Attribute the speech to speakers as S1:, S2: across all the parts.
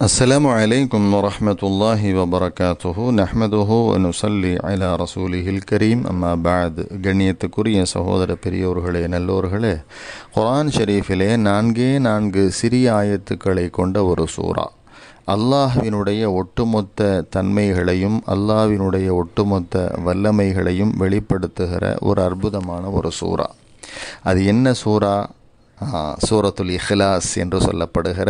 S1: السلام عليكم ورحمة الله وبركاته نحمده ونصلي على رسوله الكريم أما بعد கண்ணியத்துக்குரிய சகோதர பெரியோர்களே நல்லோர்களே குர்ஆன் ஷரீஃபிலே நான்கே நான்கு சிறிய ஆயத்துக்களை கொண்ட ஒரு சூறா அல்லாஹ்வினுடைய ஒட்டுமொத்த தன்மைகளையும் அல்லாஹ்வினுடைய ஒட்டுமொத்த வல்லமைகளையும் வெளிப்படுத்துகிற ஒரு அற்புதமான ஒரு சூறா அது என்ன சூறா ஆ, சூரத்துல் இஹ்லாஸ் என்று சொல்லப்படுகிற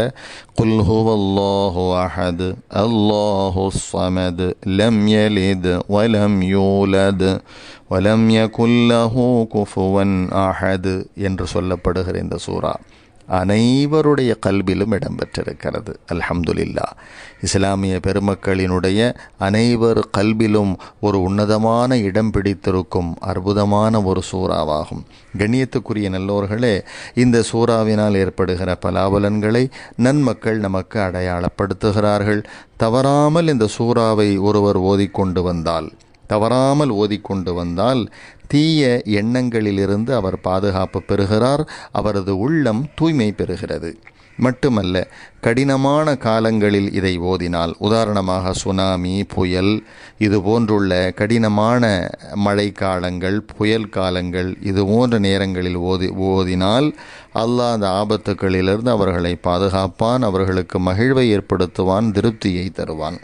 S1: குல் ஹுவல்லாஹு அஹது அல்லாஹு சமது லம் யலித் வலம் யூலத் வலம் யகுல்லஹு குஃபுவன் அஹது என்று சொல்லப்படுகிற இந்த சூரா. அனைவருடைய கல்விலும் இடம்பெற்றிருக்கிறது. அல்ஹம்துலில்லா இஸ்லாமிய பெருமக்களினுடைய அனைவர் கல்விலும் ஒரு உன்னதமான இடம் பிடித்திருக்கும் அற்புதமான ஒரு சூறாவாகும். கண்ணியத்துக்குரிய நல்லோர்களே இந்த சூறாவினால் ஏற்படுகிற பலாபலன்களை நன்மக்கள் நமக்கு அடையாளப்படுத்துகிறார்கள். தவறாமல் இந்த சூறாவை ஒருவர் ஓதிக்கொண்டு வந்தால் தவறாமல் ஓதிக்கொண்டு வந்தால் தீய எண்ணங்களிலிருந்து அவர் பாதுகாப்பு பெறுகிறார் அவரது உள்ளம் தூய்மை பெறுகிறது. மட்டுமல்ல கடினமான காலங்களில் இதை ஓதினால் உதாரணமாக சுனாமி புயல் இது போன்றுள்ள கடினமான மழைக்காலங்கள் புயல் காலங்கள் இது போன்ற நேரங்களில் ஓதி ஓதினால் அல்லாஹ் அந்த ஆபத்துக்களிலிருந்து அவர்களை பாதுகாப்பான் அவர்களுக்கு மகிழ்வை ஏற்படுத்துவான் திருப்தியை தருவான்.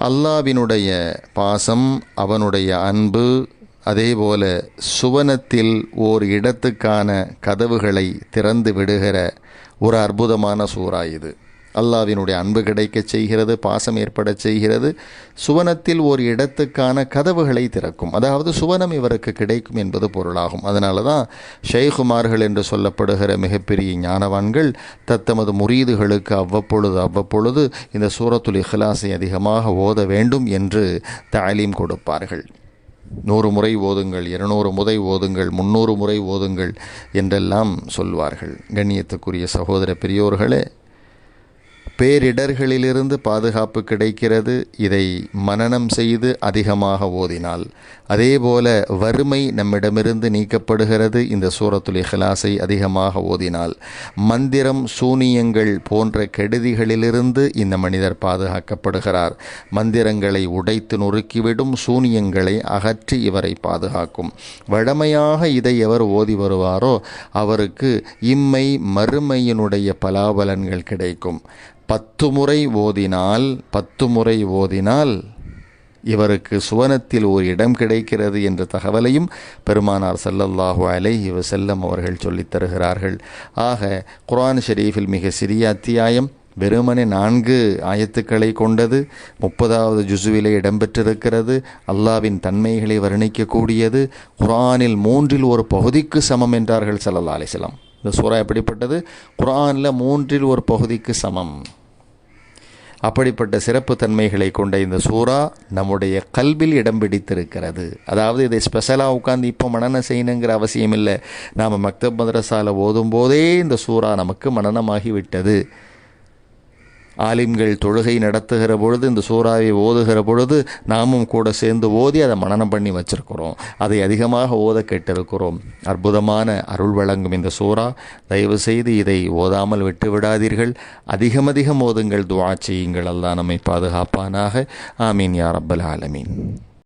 S1: அல்லாவினுடைய பாசம் அவனுடைய அன்பு அதேபோல சுவனத்தில் ஓர் இடத்துக்கான கதவுகளை திறந்து விடுகிற ஒரு அற்புதமான சூறா இது. அல்லாவினுடைய அன்பு கிடைக்கச் செய்கிறது பாசம் ஏற்படச் செய்கிறது. சுவனத்தில் ஒரு இடத்துக்கான கதவுகளை திறக்கும். அதாவது சுவனம் இவருக்கு கிடைக்கும் என்பது பொருளாகும். அதனால தான் ஷெய்குமார்கள் என்று சொல்லப்படுகிற மிகப்பெரிய ஞானவான்கள் தத்தமது முரீதுகளுக்கு அவ்வப்பொழுது அவ்வப்பொழுது இந்த சூரத்துல் இஹ்லாஸை அதிகமாக ஓத வேண்டும் என்று தாலீம் கொடுப்பார்கள். நூறு முறை ஓதுங்கள் இருநூறு முறை ஓதுங்கள் முந்நூறு முறை ஓதுங்கள் என்றெல்லாம் சொல்வார்கள். கண்ணியத்துக்குரிய சகோதர பெரியோர்களே பேரிடர்களிலிருந்து பாதுகாப்பு கிடைக்கிறது. இதை மனனம் செய்து அதிகமாக ஓதினால். அதேபோல வறுமை நம்மிடமிருந்து நீக்கப்படுகிறது. இந்த சூரத்துல் இஹ்லாஸை அதிகமாக ஓதினால். மந்திரம் சூனியங்கள் போன்ற கெடுதிகளிலிருந்து இந்த மனிதர் பாதுகாக்கப்படுகிறார். மந்திரங்களை உடைத்து நொறுக்கிவிடும் சூனியங்களை அகற்றி இவரை பாதுகாக்கும். வழமையாக இதை எவர் ஓதி வருவாரோ அவருக்கு இம்மை மறுமையினுடைய பலாபலன்கள் கிடைக்கும். பத்து முறை ஓதினால் பத்து முறை ஓதினால் இவருக்கு சுவனத்தில் ஒரு இடம் கிடைக்கிறது என்ற தகவலையும் பெருமானார் ஸல்லல்லாஹு அலைஹி செல்லம் அவர்கள் சொல்லித் தருகிறார்கள். ஆக குரான் ஷெரீஃபில் மிக சிறிய அத்தியாயம் வெறுமனே நான்கு ஆயத்துக்களை கொண்டது முப்பதாவது ஜுசுவிலே இடம்பெற்றிருக்கிறது அல்லாவின் தன்மைகளை வர்ணிக்கக்கூடியது குரானில் மூன்றில் ஒரு பகுதிக்கு சமம் என்றார்கள் செல்லல்லா அலைஹி இந்த சூறா எப்படிப்பட்டது? குரானில் மூன்றில் ஒரு பகுதிக்கு சமம். அப்படிப்பட்ட சிறப்பு தன்மைகளை கொண்ட இந்த சூறா நம்முடைய கல்வில் இடம் பிடித்திருக்கிறது. அதாவது இதை ஸ்பெஷலாக உட்காந்து இப்போ மனனம் செய்யணுங்கிற அவசியம் இல்லை. நாம் மக்தப் மதரசாவில் ஓதும் போதே இந்த சூறா நமக்கு மனனமாகி விட்டது ஆலிம்கள் தொழுகை நடத்துகிற பொழுது இந்த சூறாவை ஓதுகிற பொழுது நாமும் கூட சேர்ந்து ஓதி அதை மனனம் பண்ணி வச்சிருக்கிறோம். அதை அதிகமாக ஓத கேட்டிருக்கிறோம். அற்புதமான அருள் வழங்கும் இந்த சூறா. தயவு செய்து இதை ஓதாமல் விட்டு விடாதீர்கள். அதிகம் அதிகம் ஓதுங்கள் துவா செய்யுங்கள். அல்லா நம்மை பாதுகாப்பானாக. ஆமீன் யார் அப்பல் ஆலமீன்.